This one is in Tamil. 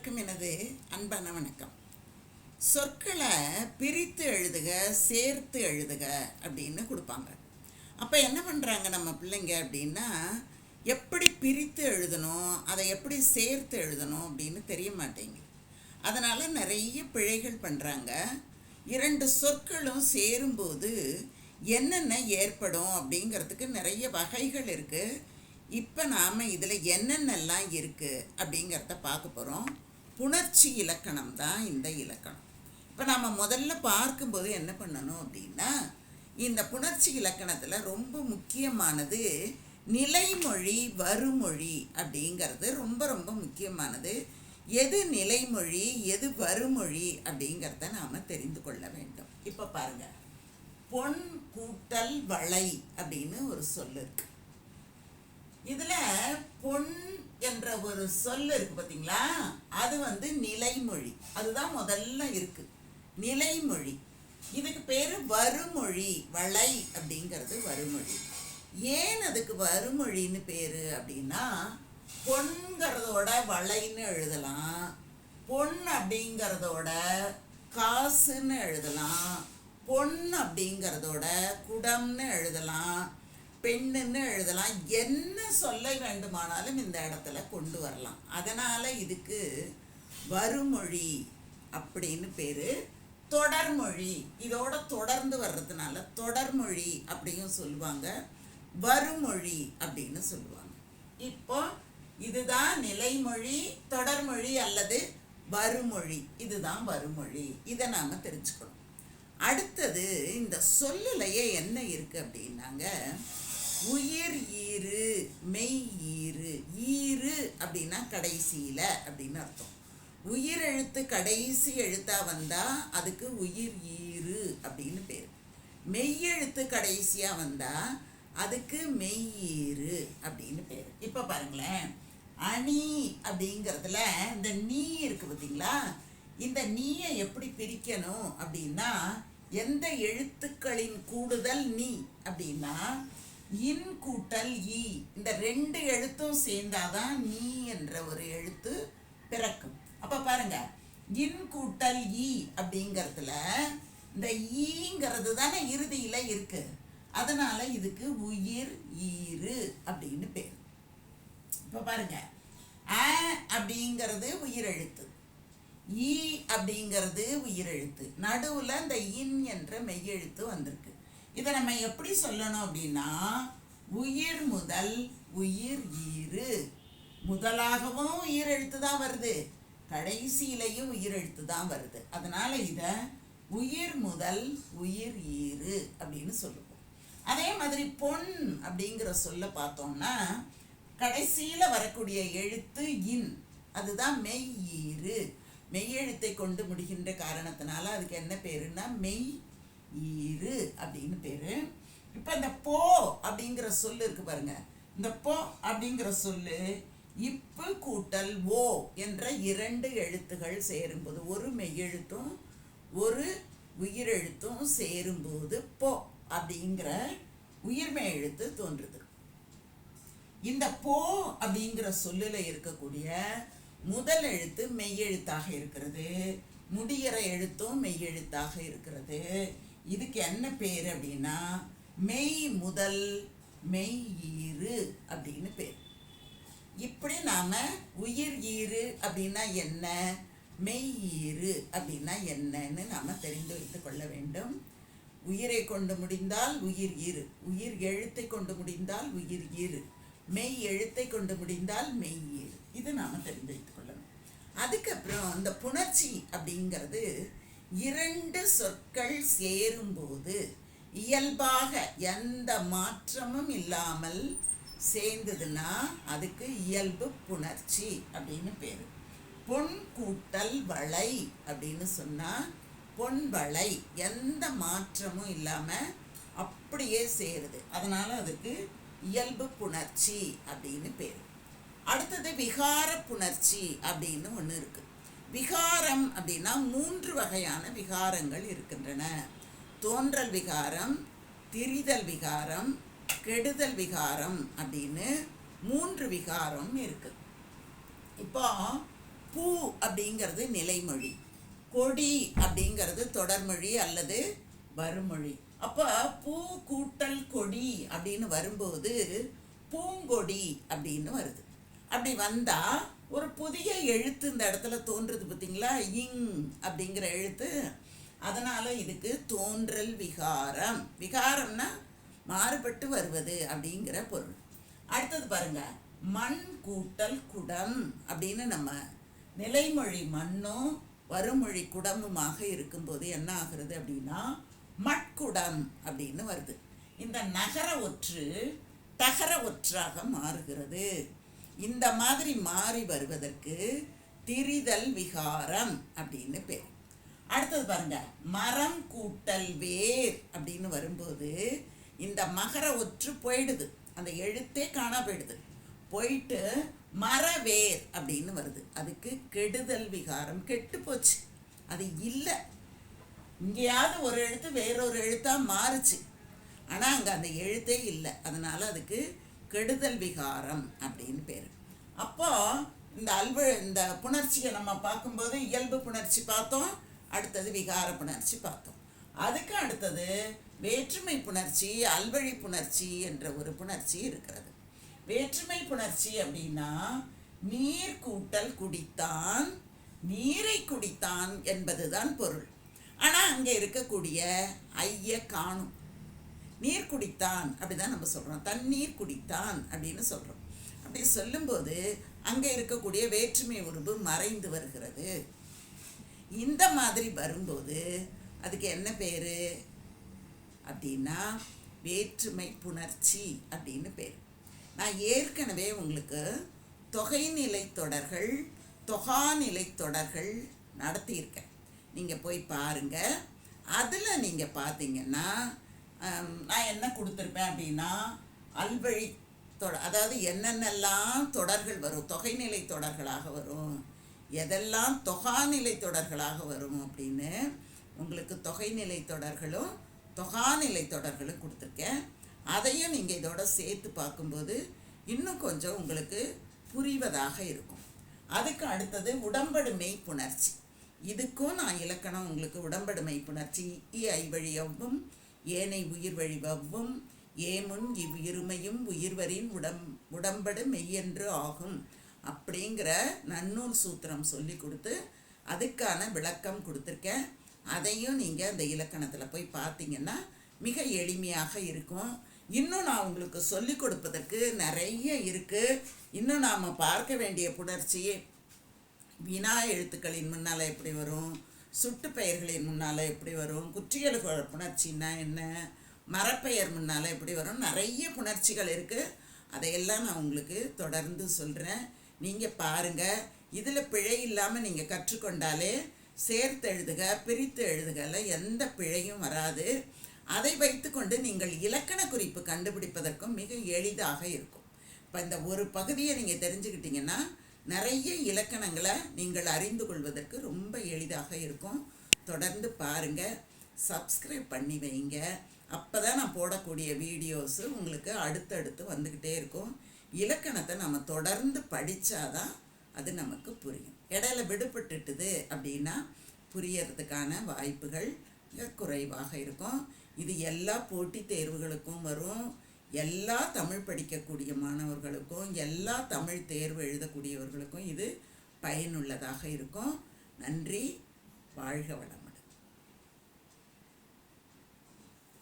அனைவருக்கும் எனது அன்பான வணக்கம். சொற்களை பிரித்து எழுதுக சேர்த்து எழுதுக அப்படின்னு கொடுப்பாங்க. அப்போ என்ன பண்ணுறாங்க நம்ம பிள்ளைங்க அப்படின்னா எப்படி பிரித்து எழுதணும் அதை எப்படி சேர்த்து எழுதணும் அப்படின்னு தெரிய மாட்டேங்குது. அதனால் நிறைய பிழைகள் பண்ணுறாங்க இரண்டு சொற்களும் சேரும்போது என்னென்ன ஏற்படும் அப்படிங்கிறதுக்கு நிறைய வகைகள் இருக்குது இப்போ நாம் இதில் என்னென்னலாம் இருக்குது அப்படிங்கிறத பார்க்க போகிறோம் புணர்ச்சி இலக்கணம் தான் இந்த இலக்கணம். இப்போ நாம் முதல்ல பார்க்கும்போது என்ன பண்ணணும் அப்படின்னா இந்த புணர்ச்சி இலக்கணத்தில் ரொம்ப முக்கியமானது நிலைமொழி வருமொழி அப்படிங்கிறது ரொம்ப ரொம்ப முக்கியமானது. எது நிலைமொழி எது வருமொழி அப்படிங்கிறத நாம் தெரிந்து கொள்ள வேண்டும். இப்போ பாருங்கள் பொன் கூட்டல் வளை அப்படின்னு ஒரு சொல் இருக்கு. இதில் பொன் என்ற ஒரு சொல் இருக்கு பார்த்தீங்களா அது வந்து நிலைமொழி. அதுதான் முதல்ல இருக்கு. நிலைமொழி. இதுக்கு பேர் வருமொழி வளை அப்படிங்கிறது வருமொழி ஏன் அதுக்கு வருமொழின்னு பேர் அப்படின்னா பொன்கிறதோட வளைன்னு எழுதலாம். பொன் அப்படிங்கிறதோட காசுன்னு எழுதலாம். பொன் அப்படிங்கிறதோட குடம்னு எழுதலாம். பெண்ணுன்னு எழுதலாம். என்ன சொல்ல வேண்டுமானாலும் இந்த இடத்துல கொண்டு வரலாம். அதனால் இதுக்கு வருமொழி அப்படின்னு பேர். தொடர்மொழி. இதோட தொடர்ந்து வர்றதுனால தொடர்மொழி அப்படியும் சொல்லுவாங்க. வருமொழி அப்படின்னு சொல்லுவாங்க. இப்போ இதுதான் நிலைமொழி தொடர்மொழி அல்லது வருமொழி. இதுதான் வருமொழி. இதை நாம் தெரிஞ்சுக்கணும். அடுத்தது இந்த சொல்லலையே என்ன இருக்குது அப்படின்னாங்க. உயிர் ஈறு மெய் ஈறு ஈறு அப்படின்னா கடைசியில் அப்படின்னு அர்த்தம். உயிர் எழுத்து கடைசி எழுத்தா வந்தா அதுக்கு உயிர் ஈறு அப்படின்னு பேர். மெய்யெழுத்து கடைசியா வந்தா அதுக்கு மெய்யீறு அப்படின்னு பேர். இப்போ பாருங்களேன். அணி அப்படிங்கிறதுல இந்த நீ இருக்கு பார்த்தீங்களா இந்த நீயை எப்படி பிரிக்கணும் அப்படின்னா எந்த எழுத்துக்களின் கூடுதல் நீ அப்படின்னா இன் கூட்டல் இ. இந்த ரெண்டு எழுத்தும் சேர்ந்தாதான் நீ என்ற ஒரு எழுத்து பிறக்கும். அப்ப பாருங்க. இன் கூட்டல் ஈ அப்படிங்கிறதுல இந்த ஈங்கிறது தானே இறுதியில இருக்கு. அதனால இதுக்கு உயிர் ஈரு அப்படின்னு பேர். இப்போ பாருங்க. அ அப்படிங்கிறது உயிரெழுத்து. ஈ அப்படிங்கிறது உயிரெழுத்து. நடுவில் இந்த இன் என்ற மெய்யெழுத்து வந்திருக்கு. இதை நம்ம எப்படி சொல்லணும் அப்படின்னா உயிர் முதல் உயிர் ஈறு. முதலாகவும் உயிர் எழுத்து தான் வருது. கடைசியிலையும் உயிர் எழுத்து தான் வருது. அதனால் இதை உயிர் முதல் உயிர் ஈறு அப்படின்னு சொல்லுவோம். அதே மாதிரி பொன் அப்படிங்கிற சொல்ல பார்த்தோம்னா கடைசியில் வரக்கூடிய எழுத்து இன். அதுதான் மெய் ஈறு. மெய்யெழுத்தை கொண்டு முடிகின்ற காரணத்தினால அதுக்கு என்ன பேருன்னா மெய் ஈறு அப்படின்னு பேரு. இப்போ இந்த போ அப்படிங்கிற சொல்லு இருக்கு பாருங்க. இந்த போ அப்படிங்கிற சொல்லு இப்பு கூட்டல் ஓ என்ற இரண்டு எழுத்துகள் சேரும்போது ஒரு மெய்யெழுத்தும் ஒரு உயிரெழுத்தும் சேரும்போது போ அப்படிங்கிற உயிர்மெய் எழுத்து தோன்றுது. இந்த போ அப்படிங்கிற சொல்லில் இருக்கக்கூடிய முதல் எழுத்து மெய்யெழுத்தாக இருக்கிறது முடிகிற எழுத்தும் மெய்யெழுத்தாக இருக்கிறது. இதுக்கு என்ன பேர் அப்படின்னா மெய் முதல் மெய் ஈறு அப்படின்னு பேர். இப்படி நாம் உயிர் ஈறு அப்படின்னா என்ன மெய் ஈறு அப்படின்னா என்னன்னு நாம் தெரிந்து வைத்துக் கொள்ள வேண்டும். உயிரை கொண்டு முடிந்தால் உயிர் ஈறு உயிர் எழுத்தை கொண்டு முடிந்தால் உயிர் ஈறு மெய் எழுத்தை கொண்டு முடிந்தால் மெய் ஈறு. இது நாம் தெரிந்து வைத்துக் கொள்ளணும். அதுக்கப்புறம் இந்த புணர்ச்சி அப்படிங்கிறது இரண்டு சொற்கள் சேரும்போது இயல்பாக எந்த மாற்றமும் இல்லாமல் சேர்ந்ததுன்னா அதுக்கு இயல்பு புணர்ச்சி அப்படின்னு பேர். பொன் கூட்டல் வளை அப்படின்னு சொன்னால் பொன் வளை எந்த மாற்றமும் இல்லாமல் அப்படியே சேருது. அதனால் அதுக்கு இயல்பு புணர்ச்சி அப்படின்னு பேர். அடுத்தது விகார புணர்ச்சி அப்படின்னு ஒன்று இருக்குது விகாரம் அப்படின்னா மூன்று வகையான விகாரங்கள் இருக்கின்றன. தோன்றல் விகாரம் திரிதல் விகாரம் கெடுதல் விகாரம் அப்படின்னு மூன்று விகாரம் இருக்கு. இப்போ பூ அப்படிங்கிறது நிலைமொழி கொடி அப்படிங்கிறது தொடர்மொழி அல்லது வருமொழி அப்போ பூ கூட்டல் கொடி அப்படின்னு வரும்போது பூங்கொடி அப்படின்னு வருது. அப்படி வந்தால் ஒரு புதிய எழுத்து இந்த இடத்துல தோன்றுது பார்த்தீங்களா? இங் அப்படிங்கிற எழுத்து. அதனால் இதுக்கு தோன்றல் விகாரம். விகாரம்னா மாறுபட்டு வருவது அப்படிங்கிற பொருள். அடுத்தது பாருங்க. மண் கூட்டல் குடம் அப்படின்னு நம்ம நிலைமொழி மண்ணும் வருமொழி குடமுமாக இருக்கும்போது என்ன ஆகுறது அப்படின்னா மட்குடம் அப்படின்னு வருது. இந்த நகர ஒற்று தகர ஒற்றாக மாறுகிறது. இந்த மாதிரி மாறி வருவதற்கு திரிதல் விகாரம் அப்படின்னு பேர். அடுத்தது பாருங்க மரம் கூட்டல் வேர் அப்படின்னு வரும்போது இந்த மகர ஒற்று போயிடுது. அந்த எழுத்தே காணா போயிடுது. போயிட்டு மரவேர் அப்படின்னு வருது. அதுக்கு கெடுதல் விகாரம் கெட்டு போச்சு. அது இல்லை. இங்கேயாவது ஒரு எழுத்து வேறொரு எழுத்தாக மாறுச்சு. ஆனால் அங்கே அந்த எழுத்தே இல்லை. அதனால அதுக்கு கெடுதல் விகாரம் அப்படின்னு பேர். அப்போது இந்த அல்வ இந்த புணர்ச்சியை நம்ம பார்க்கும்போது இயல்பு புணர்ச்சி பார்த்தோம் அடுத்தது விகார புணர்ச்சி பார்த்தோம். அதுக்கு அடுத்தது வேற்றுமை புணர்ச்சி அல்வழி புணர்ச்சி என்ற ஒரு புணர்ச்சி இருக்கிறது. வேற்றுமை புணர்ச்சி அப்படின்னா நீர் கூட்டல் குடித்தான் நீரை குடித்தான் என்பதுதான் பொருள். ஆனால் அங்கே இருக்கக்கூடிய ஐய காணும். நீர் குடித்தான் அப்படிதான் நம்ம சொல்கிறோம் தண்ணீர் குடித்தான் அப்படின்னு சொல்கிறோம் அப்படி சொல்லும்போது அங்கே இருக்கக்கூடிய வேற்றுமை உருவு மறைந்து வருகிறது. இந்த மாதிரி வரும்போது அதுக்கு என்ன பேர்? அப்படின்னா வேற்றுமை புணர்ச்சி அப்படின்னு பேர். நான் ஏற்கனவே உங்களுக்கு தொகைநிலை தொடர்கள் தொகாநிலை தொடர்கள் நடத்தியிருக்கேன். நீங்கள் போய் பாருங்கள் அதில் நீங்கள் பார்த்தீங்கன்னா நான் என்ன கொடுத்துருப்பேன் அப்படின்னா அல்வழி தொட அதாவது என்னென்னலாம் தொடர்கள் வரும் தொகைநிலை தொடர்களாக வரும் எதெல்லாம் தொகாநிலை தொடர்களாக வரும் அப்படின்னு உங்களுக்கு தொகைநிலை தொடர்களும் தொகாநிலை தொடர்களும் கொடுத்துருக்கேன். அதையும் நீங்கள் இதோட சேர்த்து பார்க்கும்போது இன்னும் கொஞ்சம் உங்களுக்கு புரிவதாக இருக்கும். அதுக்கு அடுத்தது உடம்படுமை புணர்ச்சி இதுக்கும் நான் இலக்கணம் உங்களுக்கு உடம்படுமை புணர்ச்சி இ ஐ ஏனை உயிர் வழி வவ்வும் ஏமுன் இவ் இருமையும் உயிர்வரின் உடம் உடம்படு மெய்யென்று ஆகும். அப்படிங்கிற நன்னூல் சூத்திரம் சொல்லி கொடுத்து அதுக்கான விளக்கம் கொடுத்துருக்கேன். அதையும் நீங்கள் அந்த இலக்கணத்தில் போய் பார்த்தீங்கன்னா மிக எளிமையாக இருக்கும். இன்னும் நான் உங்களுக்கு சொல்லிக் கொடுப்பதற்கு நிறைய இருக்குது இன்னும் நாம் பார்க்க வேண்டிய புணர்ச்சி வினா எழுத்துக்களின் முன்னால் எப்படி வரும்? சுட்டு பெயர்களின் முன்னால் எப்படி வரும்? குற்றியல் புணர்ச்சின்னா என்ன? மரப்பெயர் முன்னால் எப்படி வரும்? நிறைய புணர்ச்சிகள் இருக்குது அதையெல்லாம் நான் உங்களுக்கு தொடர்ந்து சொல்கிறேன் நீங்கள் பாருங்கள் இதில் பிழை இல்லாமல் நீங்கள் கற்றுக்கொண்டாலே சேர்த்து எழுதுக பிரித்து எழுதுகல எந்த பிழையும் வராது. அதை வைத்துக்கொண்டு நீங்கள் இலக்கண குறிப்பு கண்டுபிடிப்பதற்கும் மிக எளிதாக இருக்கும். இப்போ இந்த ஒரு பகுதியை நீங்கள் தெரிஞ்சுக்கிட்டிங்கன்னா நிறைய இலக்கணங்களை நீங்கள் அறிந்து கொள்வதற்கு ரொம்ப எளிதாக இருக்கும். தொடர்ந்து பாருங்கள் சப்ஸ்கிரைப் பண்ணி வைங்க. அப்போ தான் நான் போடக்கூடிய வீடியோஸு உங்களுக்கு அடுத்தடுத்து வந்துக்கிட்டே இருக்கும். இலக்கணத்தை நம்ம தொடர்ந்து படித்தாதான் அது நமக்கு புரியும். இடையில விடுபட்டுட்டுது அப்படின்னா புரியறதுக்கான வாய்ப்புகள் மிக குறைவாக இருக்கும். இது எல்லா போட்டித் தேர்வுகளுக்கும் வரும். எல்லா தமிழ் படிக்கக்கூடிய மாணவர்களுக்கும் எல்லா தமிழ் தேர்வு எழுதக்கூடியவர்களுக்கும் இது பயனுள்ளதாக இருக்கும். நன்றி. வாழ்க வளம்.